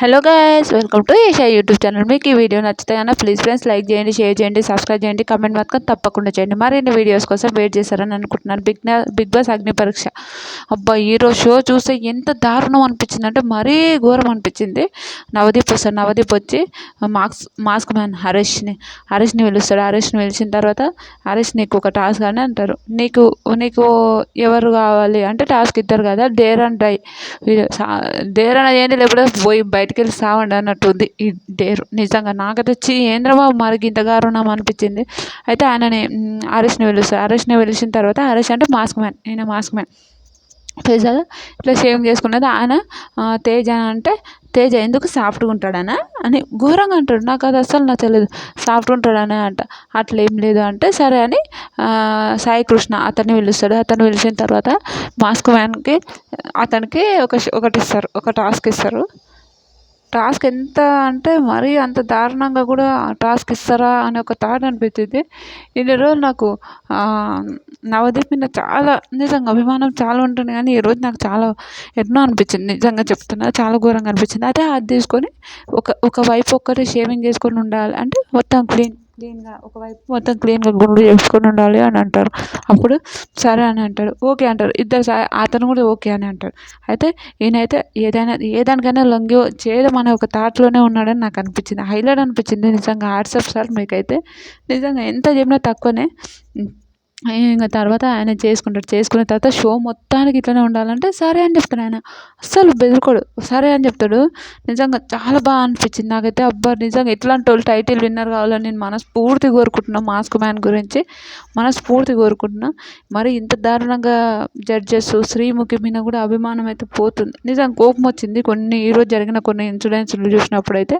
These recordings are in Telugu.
Hello guys welcome to Asia YouTube channel మీకు ఈ వీడియో నచ్చితే కన్నా ప్లీజ్ ఫ్రెండ్స్ లైక్ చేయండి షేర్ చేయండి సబ్స్క్రైబ్ చేయండి కమెంట్ మాత్రం తప్పకుండా చేయండి. మరిన్ని వీడియోస్ కోసం వెయిట్ చేశారని అనుకుంటున్నాను. బిగ్ బిగ్ బాస్ అగ్ని పరీక్ష అబ్బా ఈరోజు షో చూస్తే ఎంత దారుణం అనిపించింది. అంటే మరీ ఘోరం అనిపించింది. నవదీప్ వస్తాడు. నవదీప్ వచ్చి మాస్క్ మాస్క్ మ్యాన్ హరీష్ని హరీష్ని పిలుస్తాడు. హరీష్ని పిలిచిన తర్వాత హరీష్ నీకు ఒక టాస్క్ అని అంటారు. నీకు నీకు ఎవరు కావాలి? అంటే టాస్క్ ఇద్దరు కదా. డేర్ అండ్ డై డేర్ అనేది ఏంటి లేకపోతే పోయి బయట బయటికి వెళ్ళి సావండి అన్నట్టు ఉంది ఈ డేరు. నిజంగా నాకైతే వచ్చి ఏంద్రబాబు మరికి ఇంత దారుణం అనిపించింది. అయితే ఆయనని హరీష్ని పిలుస్తారు హరీష్ని పిలిచిన తర్వాత హరీష్ అంటే మాస్క్ మ్యాన్. ఈయన మాస్క్ మ్యాన్. పిలిచారు ఇట్లా షేవింగ్ చేసుకున్నది. ఆయన తేజ అంటే తేజ ఎందుకు సాఫ్ట్గా ఉంటాడనా అని ఘోరంగా అంటాడు. నాకు అది అస్సలు నచ్చలేదు. సాఫ్ట్గా ఉంటాడనే అంట. అట్లా ఏం లేదు అంటే సరే అని సాయి కృష్ణ అతన్ని పిలుస్తాడు. అతను పిలిచిన తర్వాత మాస్క్ మ్యాన్కి అతనికి ఒక ఒకటి ఇస్తారు. ఒక టాస్క్ ఇస్తారు. టాస్క్ ఎంత అంటే మరీ అంత దారుణంగా కూడా టాస్క్ ఇస్తారా అని ఒక థాట్ అనిపించింది ఇన్ని రోజులు నాకు నవదీప్ మీద చాలా నిజంగా అభిమానం చాలా ఉంటుంది కానీ ఈరోజు నాకు చాలా ఎన్నో అనిపించింది నిజంగా చెప్తున్నా చాలా ఘోరంగా అనిపించింది అదే అది తీసుకొని ఒక ఒక వైపు ఒక్కటి షేవింగ్ చేసుకొని ఉండాలి అంటే మొత్తం క్లీన్ క్లీన్గా ఒకవైపు మొత్తం క్లీన్గా గుండు చేసుకొని ఉండాలి అని అంటారు. అప్పుడు సరే అని అంటాడు. ఓకే అంటారు. ఇద్దరు అతను కూడా ఓకే అని అంటాడు. అయితే ఈయనైతే ఏదైనా ఏ దానికైనా లొంగి చేయడం అనే ఒక థాట్లోనే ఉన్నాడని నాకు అనిపించింది. హైలైట్ అనిపించింది నిజంగా. వాట్సాప్ సార్ మీకైతే నిజంగా ఎంత చెప్పినా తక్కువనే. ఇంకా తర్వాత ఆయన చేసుకుంటాడు. చేసుకున్న తర్వాత షో మొత్తానికి ఇట్లనే ఉండాలంటే సరే అని చెప్తాడు ఆయన. అస్సలు బెదురుకోడు. సరే అని చెప్తాడు. నిజంగా చాలా బాగా అనిపించింది నాకైతే. అబ్బా నిజంగా ఎట్లాంటి వాళ్ళు టైటిల్ విన్నర్ కావాలని నేను మనస్ఫూర్తి కోరుకుంటున్నా మాస్క్ మ్యాన్ గురించి. మనస్ఫూర్తి కోరుకుంటున్నా. మరి ఇంత దారుణంగా జడ్జెస్ శ్రీముఖి మీద కూడా అభిమానం అయితే పోతుంది. నిజంగా కోపం వచ్చింది. కొన్ని ఈరోజు జరిగిన కొన్ని ఇన్సిడెంట్స్లు చూసినప్పుడు అయితే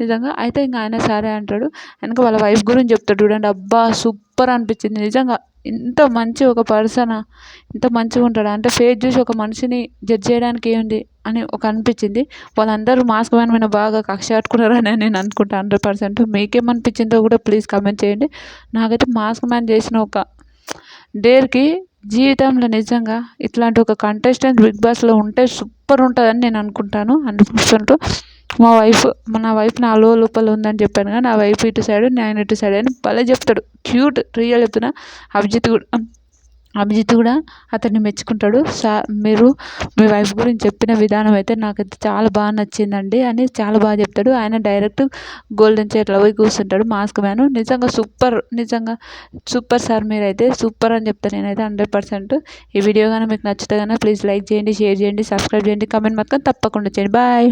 నిజంగా. అయితే ఇంకా ఆయన సరే అంటాడు. వెనక వాళ్ళ వైఫ్ గురించి చెప్తాడు. చూడండి అబ్బా సూపర్ సూపర్ అనిపించింది. నిజంగా ఇంత మంచి ఒక పర్సన్ ఇంత మంచిగా ఉంటాడా? అంటే ఫేస్ చూసి ఒక మనిషిని జడ్జ్ చేయడానికి ఏముంది అని ఒక అనిపించింది. వాళ్ళందరూ మాస్క్ మ్యాన్ మీద బాగా కక్ష కట్టుకున్నారని నేను అనుకుంటా. Hundred percent. మీకేమనిపించిందో కూడా ప్లీజ్ కమెంట్ చేయండి. నాకైతే మాస్క్ మ్యాన్ చేసిన ఒక డేర్కి జీవితంలో నిజంగా ఇట్లాంటి ఒక కంటెస్టెంట్ బిగ్ బాస్లో ఉంటే సూపర్ ఉంటుందని నేను అనుకుంటాను. హండ్రెడ్ పర్సెంట్ మా వైఫ్ నా వైఫ్ నా లో లోపల ఉందని చెప్పాను కానీ నా వైఫ్ ఇటు సైడ్ నేను ఇటు సైడ్ అని భలే చెప్తాడు. క్యూట్ రియల్ చెప్తున్నా. అభిజిత్ కూడా. అభిజిత్ కూడా అతన్ని మెచ్చుకుంటాడు. సా మీరు మీ వైఫ్ గురించి చెప్పిన విధానం అయితే నాకైతే చాలా బాగా నచ్చిందండి అని చాలా బాగా చెప్తాడు. ఆయన డైరెక్ట్ గోల్డెన్ చైర్లో పోయి కూర్చుంటాడు. Mask man. నిజంగా సూపర్ నిజంగా సూపర్ సార్ మీరైతే. సూపర్ అని చెప్తాను నేనైతే హండ్రెడ్ పర్సెంట్. ఈ వీడియో కానీ మీకు నచ్చితే కానీ ప్లీజ్ లైక్ చేయండి షేర్ చేయండి సబ్స్క్రైబ్ చేయండి. కమెంట్ మాత్రం తప్పకుండా చేయండి. బాయ్.